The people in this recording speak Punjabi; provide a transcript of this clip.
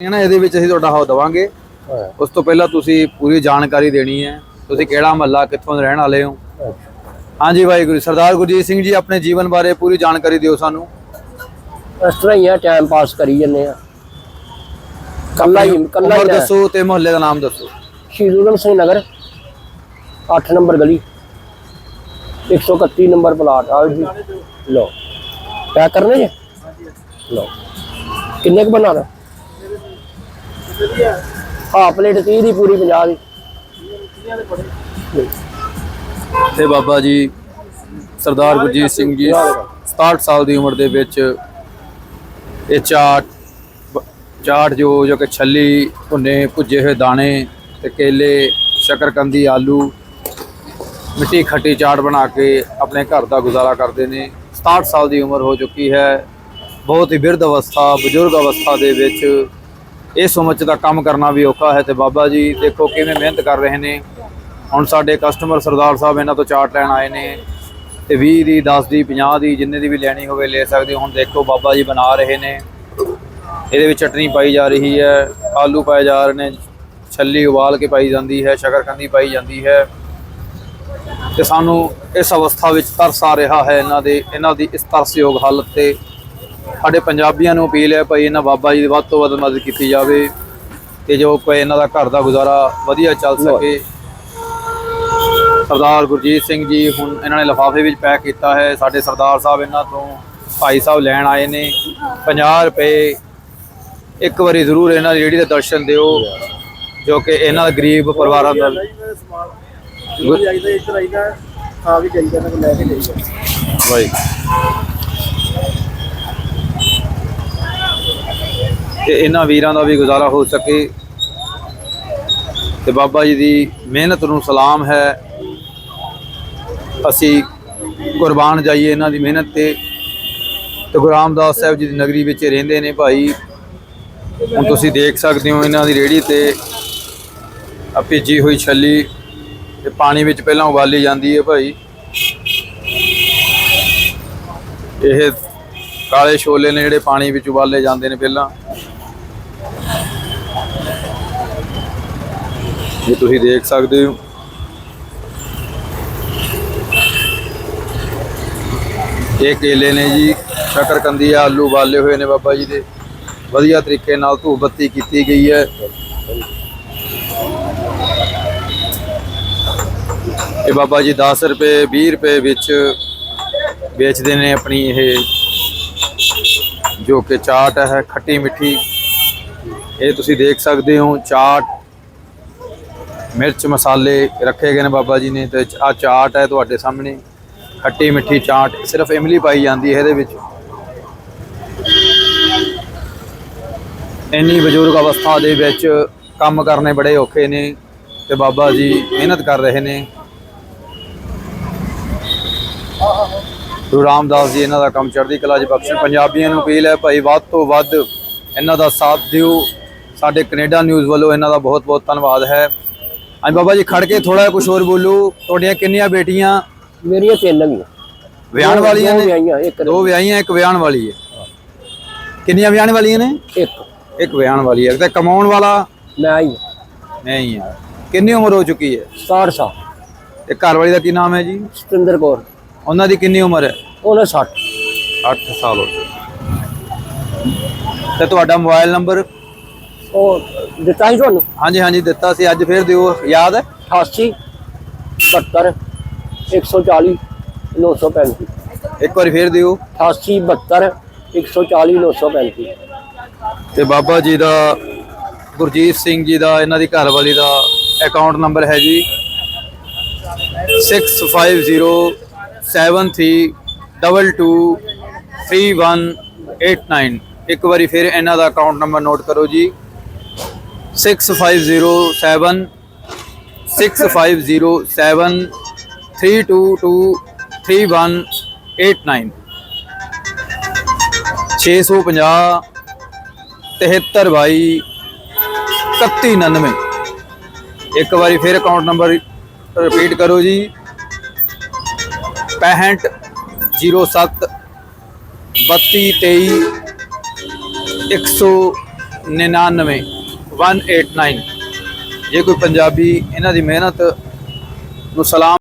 ਹੈ ਨਾ ਇਹਦੇ ਵਿੱਚ ਅਸੀਂ ਤੁਹਾਡਾ ਹੱਥ ਦਵਾਂਗੇ। ਉਸ ਤੋਂ ਪਹਿਲਾਂ ਤੁਸੀਂ ਪੂਰੀ ਜਾਣਕਾਰੀ ਦੇਣੀ ਹੈ। ਤੁਸੀਂ ਕਿਹੜਾ ਮਹੱਲਾ ਕਿੱਥੋਂ ਰਹਿਣ ਵਾਲੇ ਹੋ? ਹਾਂਜੀ ਵਾਹਿਗੁਰੂ ਸਰਦਾਰ ਗੁਰਜੀਤ ਸਿੰਘ ਜੀ ਆਪਣੇ ਜੀਵਨ ਬਾਰੇ ਪੂਰੀ ਜਾਣਕਾਰੀ ਦਿਓ ਸਾਨੂੰ। ਇਸ ਤਰ੍ਹਾਂ ਹੀ ਆ ਟਾਈਮ ਪਾਸ ਕਰੀ ਜੰਨੇ ਆ। ਕੱਲਾ ਹੀ ਕੱਲਾ ਹੀ ਆ। ਦੱਸੋ ਤੇ ਮੁਹੱਲੇ ਦਾ ਨਾਮ ਦੱਸੋ। ਸ਼ਹੀਦ ਊਧਮ ਸਿੰਘ ਨਗਰ 8 ਨੰਬਰ ਗਲੀ 131 ਨੰਬਰ ਪਲਾਟ ਆਓ ਜੀ। ਲੋ ਪੈਕ ਕਰਨੇ ਜੀ? ਲੋ ਕਿੰਨੇ ਕੁ ਬਣਾ ਦਾ ਹਾਂ ਪਲੇਟ 30 ਦੀ ਪੂਰੀ 50 ਦੀ। ਤੇ ਬਾਬਾ ਜੀ, ਸਰਦਾਰ ਗੁਰਜੀਤ ਸਿੰਘ ਜੀ 67 ਸਾਲ ਦੀ ਉਮਰ ਦੇ ਵਿੱਚ ਇਹ ਚਾਟ ਚਾਟ ਜੋ ਜੋ ਕਿ ਛੱਲੀ, ਭੁੰਨੇ, ਭੁੱਜੇ ਹੋਏ ਦਾਣੇ ਤੇ ਕੇਲੇ, ਸ਼ਕਰਕੰਦੀ, ਆਲੂ, ਮਿੱਟੀ ਖੱਟੀ ਚਾਟ ਬਣਾ ਕੇ ਆਪਣੇ ਘਰ ਦਾ ਗੁਜ਼ਾਰਾ ਕਰਦੇ ਨੇ। 67 ਸਾਲ ਦੀ ਉਮਰ ਹੋ ਚੁੱਕੀ ਹੈ। ਬਹੁਤ ਹੀ ਬਿਰਧ ਅਵਸਥਾ, ਬਜ਼ੁਰਗ ਅਵਸਥਾ ਦੇ ਵਿੱਚ ਇਸ ਉਮਰ 'ਚ ਦਾ ਕੰਮ ਕਰਨਾ ਵੀ ਔਖਾ ਹੈ ਤੇ ਬਾਬਾ ਜੀ ਦੇਖੋ ਕਿਵੇਂ ਮਿਹਨਤ ਕਰ ਰਹੇ ਨੇ। ਹੁਣ ਸਾਡੇ ਕਸਟਮਰ ਸਰਦਾਰ ਸਾਹਿਬ ਇਹਨਾਂ ਤੋਂ ਚਾਟ ਲੈਣ ਆਏ ਨੇ ਤੇ 20 ਦੀ 10 ਦੀ 50 ਦੀ ਜਿੰਨੇ ਦੀ ਵੀ ਲੈਣੀ ਹੋਵੇ ਲੈ ਸਕਦੇ ਹੋ। ਹੁਣ ਦੇਖੋ ਬਾਬਾ ਜੀ ਬਣਾ ਰਹੇ ਨੇ। ਇਹਦੇ ਵਿੱਚ ਚਟਨੀ ਪਾਈ ਜਾ ਰਹੀ ਹੈ, ਆਲੂ ਪਾਏ ਜਾ ਰਹੇ ਨੇ, ਛੱਲੀ ਉਬਾਲ ਕੇ ਪਾਈ ਜਾਂਦੀ ਹੈ, ਸ਼ਕਰਕੰਦੀ ਪਾਈ ਜਾਂਦੀ ਹੈ। ਤੇ ਸਾਨੂੰ ਇਸ ਅਵਸਥਾ ਵਿੱਚ ਤਰਸ ਆ ਰਿਹਾ ਹੈ ਇਹਨਾਂ ਦੇ, ਇਹਨਾਂ ਦੀ ਇਸ ਤਰਸਯੋਗ ਹਾਲਤ ਤੇ ਸਾਡੇ ਪੰਜਾਬੀਆਂ ਨੂੰ ਅਪੀਲ ਹੈ ਭਾਈ ਇਹਨਾਂ ਬਾਬਾ ਜੀ ਦੀ ਵੱਧ ਤੋਂ ਵੱਧ ਮਦਦ ਕੀਤੀ ਜਾਵੇ ਤੇ ਜੋ ਕੋਈ ਇਹਨਾਂ ਦਾ ਘਰ ਦਾ ਗੁਜ਼ਾਰਾ ਵਧੀਆ ਚੱਲ ਸਕੇ। ਸਰਦਾਰ ਗੁਰਜੀਤ ਸਿੰਘ ਜੀ ਹੁਣ ਇਹਨਾਂ ਨੇ ਲਿਫਾਫੇ ਵਿੱਚ ਪੈਕ ਕੀਤਾ ਹੈ। ਸਾਡੇ ਸਰਦਾਰ ਸਾਹਿਬ ਇਹਨਾਂ ਤੋਂ ਭਾਈ ਸਾਹਿਬ ਲੈਣ ਆਏ ਨੇ। 50 ਰੁਪਏ ਇੱਕ ਵਾਰੀ ਜ਼ਰੂਰ ਇਹਨਾਂ ਦੀ ਰੇੜੀ ਦੇ ਦਰਸ਼ਨ ਦਿਓ ਜੋ ਕਿ ਇਹਨਾਂ ਦਾ ਗਰੀਬ ਪਰਿਵਾਰਾਂ ਦਾ ਜਾਈਦਾ ਇੱਧਰ ਆਈਦਾ ਆ ਵੀ ਜਾਈਦਾ ਨਾ ਲੈ ਕੇ ਜਾਈਦਾ। ਭਾਈ ਤੇ ਇਹਨਾਂ ਵੀਰਾਂ ਦਾ ਵੀ ਗੁਜ਼ਾਰਾ ਹੋ ਸਕੇ। ਤੇ ਬਾਬਾ ਜੀ ਦੀ ਮਿਹਨਤ ਨੂੰ ਸਲਾਮ ਹੈ। ਅਸੀਂ ਕੁਰਬਾਨ ਜਾਈਏ ਇਹਨਾਂ ਦੀ ਮਿਹਨਤ ਤੇ। ਤੇ ਗੁਰੂ ਰਾਮਦਾਸ ਸਾਹਿਬ ਜੀ ਦੀ ਨਗਰੀ ਵਿੱਚ ਰਹਿੰਦੇ ਨੇ ਭਾਈ। ਹੁਣ ਤੁਸੀਂ ਦੇਖ ਸਕਦੇ ਹੋ ਇਹਨਾਂ ਦੀ ਰੇੜੀ ਤੇ ਆ ਭਿੱਜੀ ਹੋਈ ਛੱਲੀ ਤੇ ਪਾਣੀ ਵਿੱਚ ਪਹਿਲਾਂ ਉਬਾਲੀ ਜਾਂਦੀ ਹੈ ਭਾਈ। ਇਹ ਕਾਲੇ ਛੋਲੇ ਨੇ ਜਿਹੜੇ ਪਾਣੀ ਵਿੱਚ ਉਬਾਲੇ ਜਾਂਦੇ ਨੇ ਪਹਿਲਾਂ। ਇਹ ਤੁਸੀਂ ਦੇਖ ਸਕਦੇ ਹੋ। ਇਹ ਕੇਲੇ ਨੇ ਜੀ, ਸ਼ਕਰਕੰਦੀ ਆ ਆਲੂ ਉਬਾਲੇ ਹੋਏ ਨੇ ਬਾਬਾ ਜੀ ਦੇ। ਵਧੀਆ ਤਰੀਕੇ ਨਾਲ ਧੂਪ ਬੱਤੀ ਕੀਤੀ ਗਈ ਹੈ। ਇਹ ਬਾਬਾ ਜੀ 10 ਰੁਪਏ 20 ਰੁਪਏ ਵਿੱਚ ਵੇਚਦੇ ਨੇ ਆਪਣੀ ਇਹ, ਜੋ ਕਿ ਚਾਟ ਹੈ, ਖੱਟੀ ਮਿੱਠੀ। ਇਹ ਤੁਸੀਂ ਦੇਖ ਸਕਦੇ ਹੋ, ਚਾਟ ਮਿਰਚ ਮਸਾਲੇ ਰੱਖੇ ਗਏ ਨੇ ਬਾਬਾ ਜੀ ਨੇ ਤੇ ਆ ਚਾਟ ਹੈ ਤੁਹਾਡੇ ਸਾਹਮਣੇ। ਖੱਟੀ ਮਿੱਠੀ ਚਾਟ, ਸਿਰਫ ਇਮਲੀ ਪਾਈ ਜਾਂਦੀ ਹੈ ਇਹਦੇ ਵਿੱਚ। ਇੰਨੀ ਬਜ਼ੁਰਗ ਅਵਸਥਾ ਦੇ ਵਿੱਚ ਕੰਮ ਕਰਨੇ ਬੜੇ ਔਖੇ ਨੇ ਤੇ ਬਾਬਾ ਜੀ ਮਿਹਨਤ ਕਰ ਰਹੇ ਨੇ। ਗੁਰੂ ਰਾਮਦਾਸ ਜੀ ਇਹਨਾਂ ਦਾ ਕੰਮ ਚੜ੍ਹਦੀ ਕਲਾ 'ਚ ਬਖਸ਼ਣ ਪੰਜਾਬੀਆਂ ਨੂੰ ਅਪੀਲ ਹੈ ਭਾਈ ਵੱਧ ਤੋਂ ਵੱਧ ਇਹਨਾਂ ਦਾ ਸਾਥ ਦਿਓ। ਸਾਡੇ ਕੈਨੇਡਾ ਨਿਊਜ਼ ਵੱਲੋਂ ਇਹਨਾਂ ਦਾ ਬਹੁਤ ਬਹੁਤ ਧੰਨਵਾਦ ਹੈ। ਅੱਜ ਬਾਬਾ ਜੀ ਖੜ ਕੇ ਥੋੜਾ ਕੁਝ ਹੋਰ ਬੋਲੋ। ਤੁਹਾਡੀਆਂ ਕਿੰਨੀਆਂ ਬੇਟੀਆਂ? ਮੇਰੀਆਂ ਤਿੰਨ ਵੀ ਵਿਆਹਣ ਵਾਲੀਆਂ ਨੇ? ਦੋ ਵਿਆਹੀਆਂ ਇੱਕ ਵਿਆਹਣ ਵਾਲੀ ਹੈ। ਕਿੰਨੀਆਂ ਵਿਆਹਣ ਵਾਲੀਆਂ ਨੇ? ਇੱਕ। ਇੱਕ ਵਿਆਹਣ ਵਾਲੀ ਹੈ। ਤੇ ਕਮਾਉਣ ਵਾਲਾ? ਮੈਂ ਹੀ। ਨਹੀਂ ਹੈ ਕਿੰਨੀ ਉਮਰ ਹੋ ਚੁੱਕੀ ਹੈ? 60 ਸਾਲ। ਤੇ ਘਰ ਵਾਲੀ ਦਾ ਕੀ ਨਾਮ ਹੈ ਜੀ? ਸਤਿੰਦਰ ਕੌਰ। ਉਹਨਾਂ ਦੀ ਕਿੰਨੀ ਉਮਰ ਹੈ? ਉਹਨੇ 60 8 ਸਾਲ ਹੋ ਚੁੱਕੇ। ਤੇ ਤੁਹਾਡਾ ਮੋਬਾਈਲ ਨੰਬਰ ਉਹ ਦਿੱਤਾ ਸੀ ਤੁਹਾਨੂੰ? ਹਾਂਜੀ ਹਾਂਜੀ ਦਿੱਤਾ ਸੀ। ਅੱਜ ਫੇਰ ਦਿਓ ਯਾਦ ਹੈ? 88 72 140 935 ਇੱਕ ਵਾਰੀ ਫੇਰ ਦਿਓ। 88 72 140 935 ਤੇ ਬਾਬਾ ਜੀ ਦਾ ਗੁਰਜੀਤ ਸਿੰਘ ਜੀ ਦਾ ਇਹਨਾਂ ਦੀ ਘਰਵਾਲੀ ਦਾ ਅਕਾਊਂਟ ਨੰਬਰ ਹੈ ਜੀ। 6507223189 ਇੱਕ ਵਾਰੀ ਫਿਰ ਇਹਨਾਂ ਦਾ ਅਕਾਊਂਟ ਨੰਬਰ ਨੋਟ ਕਰੋ ਜੀ। 6507 6507 3223189 650 73 ਬਾਈ 3199 ਇੱਕ ਵਾਰੀ ਫਿਰ ਅਕਾਊਂਟ ਨੰਬਰ ਰਿਪੀਟ ਕਰੋ ਜੀ। 65 07 32 23 100 99 189 ਜੇ ਕੋਈ ਪੰਜਾਬੀ ਇਹਨਾਂ ਦੀ ਮਿਹਨਤ ਨੂੰ ਸਲਾਮ